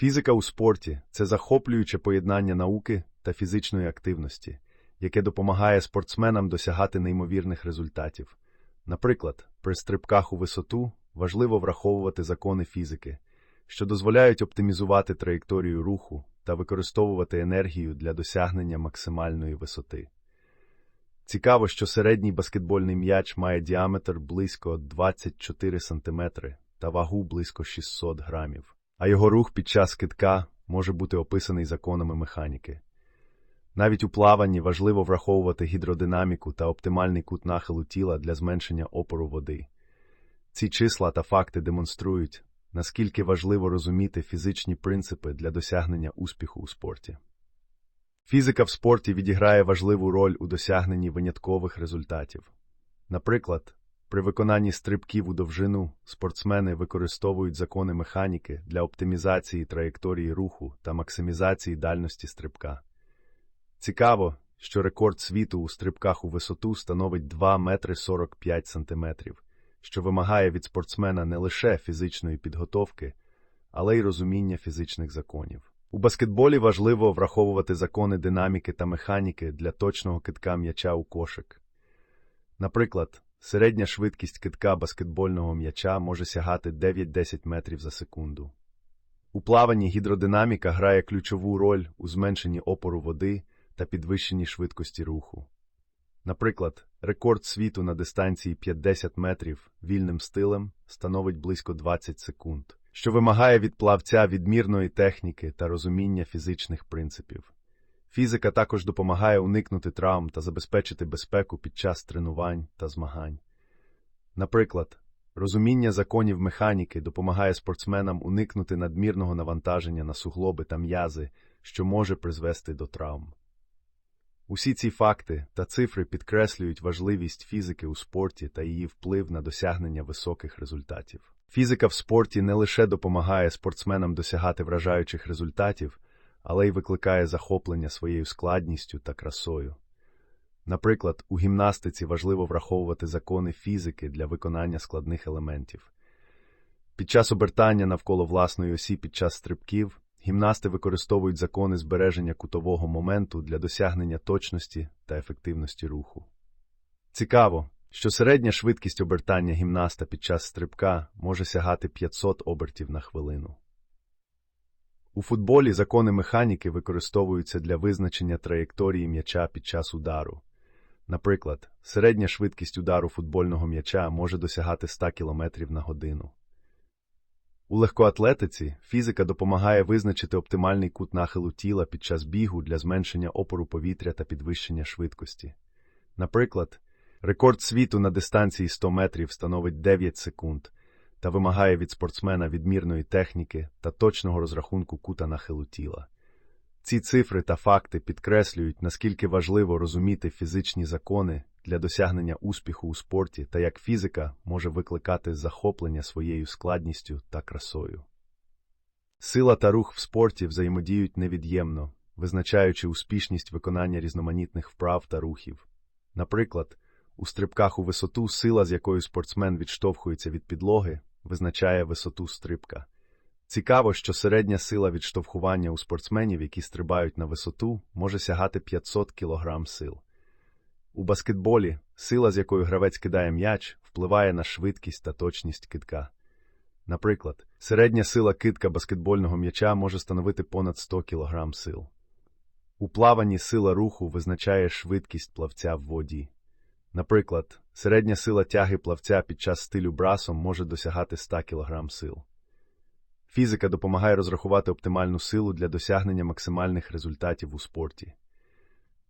Фізика у спорті це захоплююче поєднання науки та фізичної активності, яке допомагає спортсменам досягати неймовірних результатів. Наприклад, при стрибках у висоту важливо враховувати закони фізики, що дозволяють оптимізувати траєкторію руху та використовувати енергію для досягнення максимальної висоти. Цікаво, що середній баскетбольний м'яч має діаметр близько 24 см та вагу близько 600 грамів, а його рух під час китка може бути описаний законами механіки. Навіть у плаванні важливо враховувати гідродинаміку та оптимальний кут нахилу тіла для зменшення опору води. Ці числа та факти демонструють, наскільки важливо розуміти фізичні принципи для досягнення успіху у спорті. Фізика в спорті відіграє важливу роль у досягненні виняткових результатів. Наприклад, при виконанні стрибків у довжину спортсмени використовують закони механіки для оптимізації траєкторії руху та максимізації дальності стрибка. Цікаво, що рекорд світу у стрибках у висоту становить 2 метри 45 сантиметрів, що вимагає від спортсмена не лише фізичної підготовки, але й розуміння фізичних законів. У баскетболі важливо враховувати закони динаміки та механіки для точного китка м'яча у кошик. Наприклад, середня швидкість китка баскетбольного м'яча може сягати 9-10 метрів за секунду. У плаванні гідродинаміка грає ключову роль у зменшенні опору води та підвищенні швидкості руху. Наприклад, рекорд світу на дистанції 50 метрів вільним стилем становить близько 20 секунд, що вимагає від плавця відмірної техніки та розуміння фізичних принципів. Фізика також допомагає уникнути травм та забезпечити безпеку під час тренувань та змагань. Наприклад, розуміння законів механіки допомагає спортсменам уникнути надмірного навантаження на суглоби та м'язи, що може призвести до травм. Усі ці факти та цифри підкреслюють важливість фізики у спорті та її вплив на досягнення високих результатів. Фізика в спорті не лише допомагає спортсменам досягати вражаючих результатів, але й викликає захоплення своєю складністю та красою. Наприклад, у гімнастиці важливо враховувати закони фізики для виконання складних елементів. Під час обертання навколо власної осі під час стрибків Гімнасти використовують закони збереження кутового моменту для досягнення точності та ефективності руху. Цікаво, що середня швидкість обертання гімнаста під час стрибка може сягати 500 обертів на хвилину. У футболі закони механіки використовуються для визначення траєкторії м'яча під час удару. Наприклад, середня швидкість удару футбольного м'яча може досягати 100 км на годину. У легкоатлетиці фізика допомагає визначити оптимальний кут нахилу тіла під час бігу для зменшення опору повітря та підвищення швидкості. Наприклад, рекорд світу на дистанції 100 метрів становить 9 секунд та вимагає від спортсмена відмірної техніки та точного розрахунку кута нахилу тіла. Ці цифри та факти підкреслюють, наскільки важливо розуміти фізичні закони для досягнення успіху у спорті та як фізика може викликати захоплення своєю складністю та красою. Сила та рух в спорті взаємодіють невід'ємно, визначаючи успішність виконання різноманітних вправ та рухів. Наприклад, у стрибках у висоту сила, з якою спортсмен відштовхується від підлоги, визначає висоту стрибка. Цікаво, що середня сила відштовхування у спортсменів, які стрибають на висоту, може сягати 500 кг сил. У баскетболі сила, з якою гравець кидає м'яч, впливає на швидкість та точність кидка. Наприклад, середня сила кидка баскетбольного м'яча може становити понад 100 кг сил. У плаванні сила руху визначає швидкість плавця в воді. Наприклад, середня сила тяги плавця під час стилю брасом може досягати 100 кг сил. Фізика допомагає розрахувати оптимальну силу для досягнення максимальних результатів у спорті.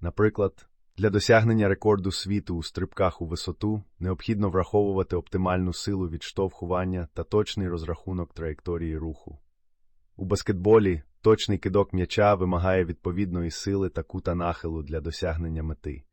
Наприклад, для досягнення рекорду світу у стрибках у висоту необхідно враховувати оптимальну силу відштовхування та точний розрахунок траєкторії руху. У баскетболі точний кидок м'яча вимагає відповідної сили та кута нахилу для досягнення мети.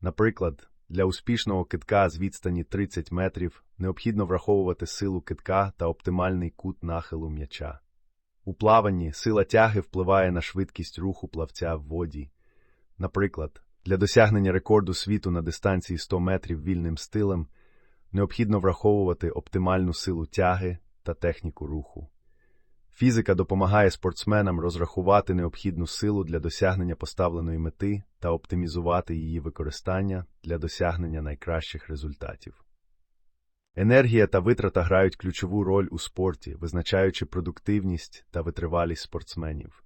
Наприклад, для успішного китка з відстані 30 метрів необхідно враховувати силу китка та оптимальний кут нахилу м'яча. У плаванні сила тяги впливає на швидкість руху плавця в воді. Наприклад, для досягнення рекорду світу на дистанції 100 метрів вільним стилем необхідно враховувати оптимальну силу тяги та техніку руху. Фізика допомагає спортсменам розрахувати необхідну силу для досягнення поставленої мети та оптимізувати її використання для досягнення найкращих результатів. Енергія та витрата грають ключову роль у спорті, визначаючи продуктивність та витривалість спортсменів.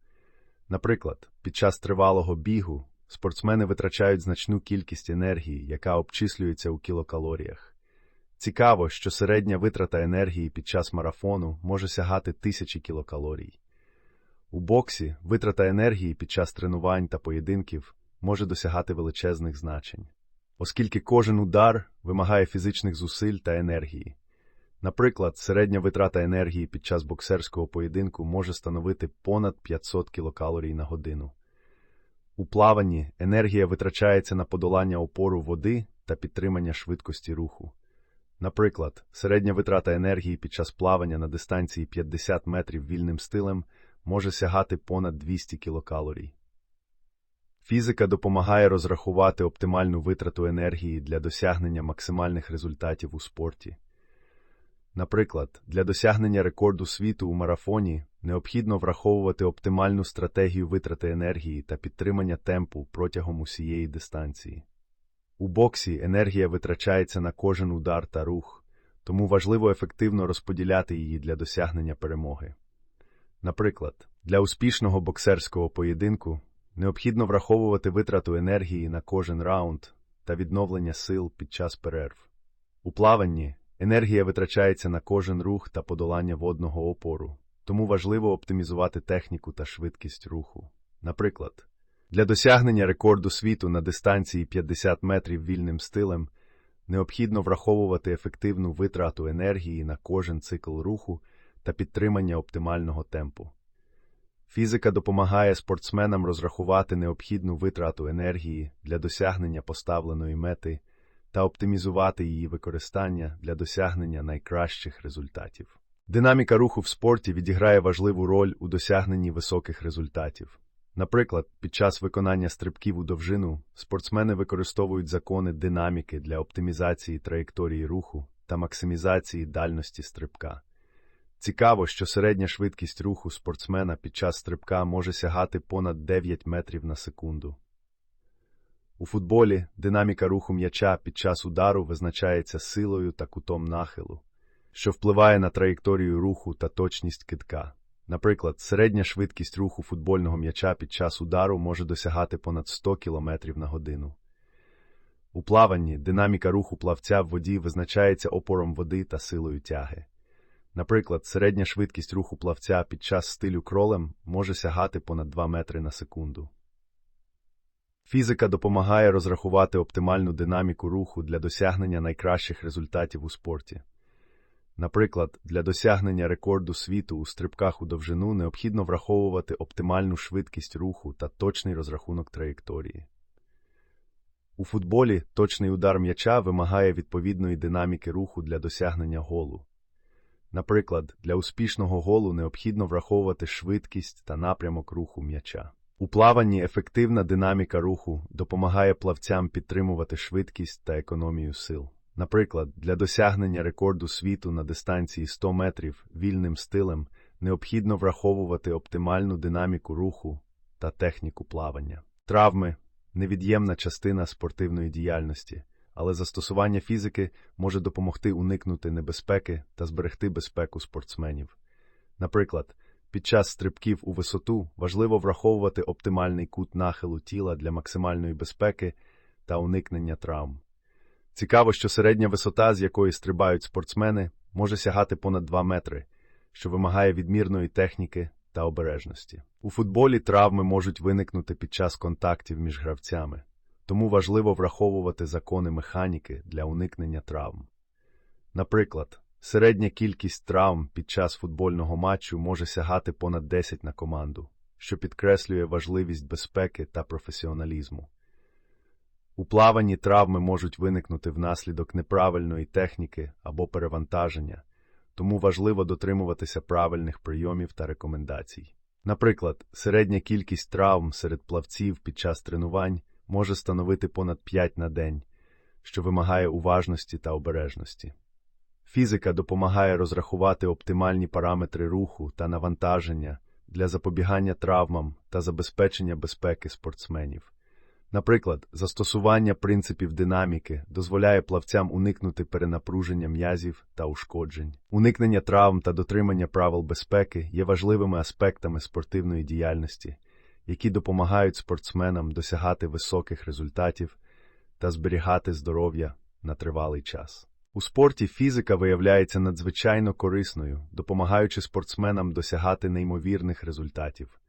Наприклад, під час тривалого бігу спортсмени витрачають значну кількість енергії, яка обчислюється у кілокалоріях. Цікаво, що середня витрата енергії під час марафону може сягати тисячі кілокалорій. У боксі витрата енергії під час тренувань та поєдинків може досягати величезних значень, оскільки кожен удар вимагає фізичних зусиль та енергії. Наприклад, середня витрата енергії під час боксерського поєдинку може становити понад 500 кілокалорій на годину. У плаванні енергія витрачається на подолання опору води та підтримання швидкості руху. Наприклад, середня витрата енергії під час плавання на дистанції 50 метрів вільним стилем може сягати понад 200 кілокалорій. Фізика допомагає розрахувати оптимальну витрату енергії для досягнення максимальних результатів у спорті. Наприклад, для досягнення рекорду світу у марафоні необхідно враховувати оптимальну стратегію витрати енергії та підтримання темпу протягом усієї дистанції. У боксі енергія витрачається на кожен удар та рух, тому важливо ефективно розподіляти її для досягнення перемоги. Наприклад, для успішного боксерського поєдинку необхідно враховувати витрату енергії на кожен раунд та відновлення сил під час перерв. У плаванні енергія витрачається на кожен рух та подолання водного опору, тому важливо оптимізувати техніку та швидкість руху. Наприклад, для досягнення рекорду світу на дистанції 50 метрів вільним стилем необхідно враховувати ефективну витрату енергії на кожен цикл руху та підтримання оптимального темпу. Фізика допомагає спортсменам розрахувати необхідну витрату енергії для досягнення поставленої мети та оптимізувати її використання для досягнення найкращих результатів. Динаміка руху в спорті відіграє важливу роль у досягненні високих результатів. Наприклад, під час виконання стрибків у довжину спортсмени використовують закони динаміки для оптимізації траєкторії руху та максимізації дальності стрибка. Цікаво, що середня швидкість руху спортсмена під час стрибка може сягати понад 9 метрів на секунду. У футболі динаміка руху м'яча під час удару визначається силою та кутом нахилу, що впливає на траєкторію руху та точність китка. Наприклад, середня швидкість руху футбольного м'яча під час удару може досягати понад 100 км на годину. У плаванні динаміка руху плавця в воді визначається опором води та силою тяги. Наприклад, середня швидкість руху плавця під час стилю кролем може сягати понад 2 метри на секунду. Фізика допомагає розрахувати оптимальну динаміку руху для досягнення найкращих результатів у спорті. Наприклад, для досягнення рекорду світу у стрибках у довжину необхідно враховувати оптимальну швидкість руху та точний розрахунок траєкторії. У футболі точний удар м'яча вимагає відповідної динаміки руху для досягнення голу. Наприклад, для успішного голу необхідно враховувати швидкість та напрямок руху м'яча. У плаванні ефективна динаміка руху допомагає плавцям підтримувати швидкість та економію сил. Наприклад, для досягнення рекорду світу на дистанції 100 метрів вільним стилем необхідно враховувати оптимальну динаміку руху та техніку плавання. Травми невід'ємна частина спортивної діяльності, але застосування фізики може допомогти уникнути небезпеки та зберегти безпеку спортсменів. Наприклад, під час стрибків у висоту важливо враховувати оптимальний кут нахилу тіла для максимальної безпеки та уникнення травм. Цікаво, що середня висота, з якої стрибають спортсмени, може сягати понад 2 метри, що вимагає відмірної техніки та обережності. У футболі травми можуть виникнути під час контактів між гравцями, тому важливо враховувати закони механіки для уникнення травм. Наприклад, середня кількість травм під час футбольного матчу може сягати понад 10 на команду, що підкреслює важливість безпеки та професіоналізму. У плаванні травми можуть виникнути внаслідок неправильної техніки або перевантаження, тому важливо дотримуватися правильних прийомів та рекомендацій. Наприклад, середня кількість травм серед плавців під час тренувань може становити понад 5 на день, що вимагає уважності та обережності. Фізика допомагає розрахувати оптимальні параметри руху та навантаження для запобігання травмам та забезпечення безпеки спортсменів. Наприклад, застосування принципів динаміки дозволяє плавцям уникнути перенапруження м'язів та ушкоджень. Уникнення травм та дотримання правил безпеки є важливими аспектами спортивної діяльності, які допомагають спортсменам досягати високих результатів та зберігати здоров'я на тривалий час. У спорті фізика виявляється надзвичайно корисною, допомагаючи спортсменам досягати неймовірних результатів.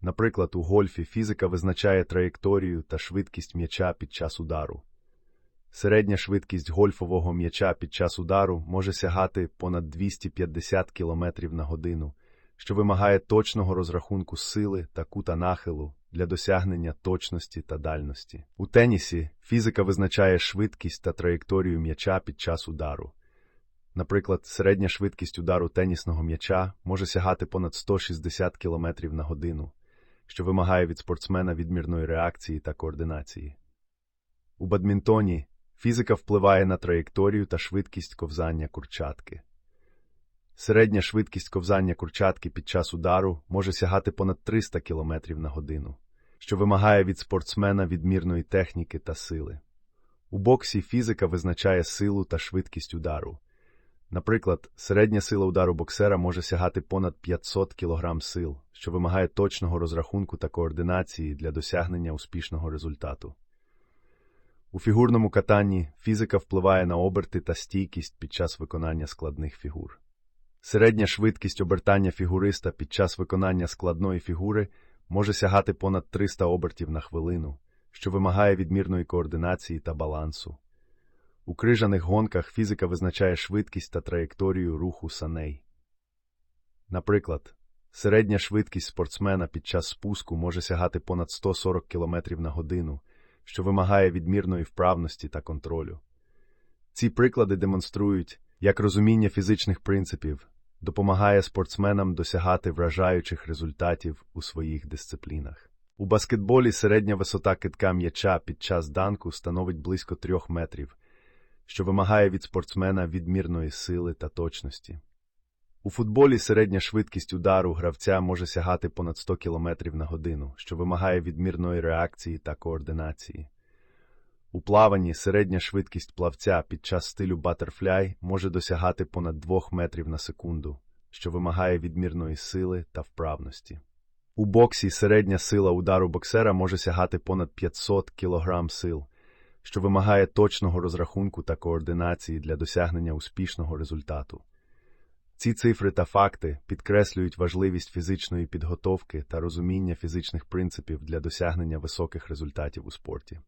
Наприклад, у гольфі фізика визначає траєкторію та швидкість м'яча під час удару. Середня швидкість гольфового м'яча під час удару може сягати понад 250 км на годину, що вимагає точного розрахунку сили та кута нахилу для досягнення точності та дальності. У тенісі фізика визначає швидкість та траєкторію м'яча під час удару. Наприклад, середня швидкість удару тенісного м'яча може сягати понад 160 км на годину, що вимагає від спортсмена відмірної реакції та координації. У бадмінтоні фізика впливає на траєкторію та швидкість ковзання курчатки. Середня швидкість ковзання курчатки під час удару може сягати понад 300 км на годину, що вимагає від спортсмена відмірної техніки та сили. У боксі фізика визначає силу та швидкість удару. Наприклад, середня сила удару боксера може сягати понад 500 кг сил, що вимагає точного розрахунку та координації для досягнення успішного результату. У фігурному катанні фізика впливає на оберти та стійкість під час виконання складних фігур. Середня швидкість обертання фігуриста під час виконання складної фігури може сягати понад 300 обертів на хвилину, що вимагає відмірної координації та балансу. У крижаних гонках фізика визначає швидкість та траєкторію руху саней. Наприклад, середня швидкість спортсмена під час спуску може сягати понад 140 км на годину, що вимагає відмірної вправності та контролю. Ці приклади демонструють, як розуміння фізичних принципів допомагає спортсменам досягати вражаючих результатів у своїх дисциплінах. У баскетболі середня висота китка м'яча під час данку становить близько трьох метрів, що вимагає від спортсмена відмірної сили та точності. У футболі середня швидкість удару гравця може сягати понад 100 км на годину, що вимагає відмірної реакції та координації. У плаванні середня швидкість плавця під час стилю батерфляй може досягати понад 2 метрів на секунду, що вимагає відмірної сили та вправності. У боксі середня сила удару боксера може сягати понад 500 кг сил, що вимагає точного розрахунку та координації для досягнення успішного результату. Ці цифри та факти підкреслюють важливість фізичної підготовки та розуміння фізичних принципів для досягнення високих результатів у спорті.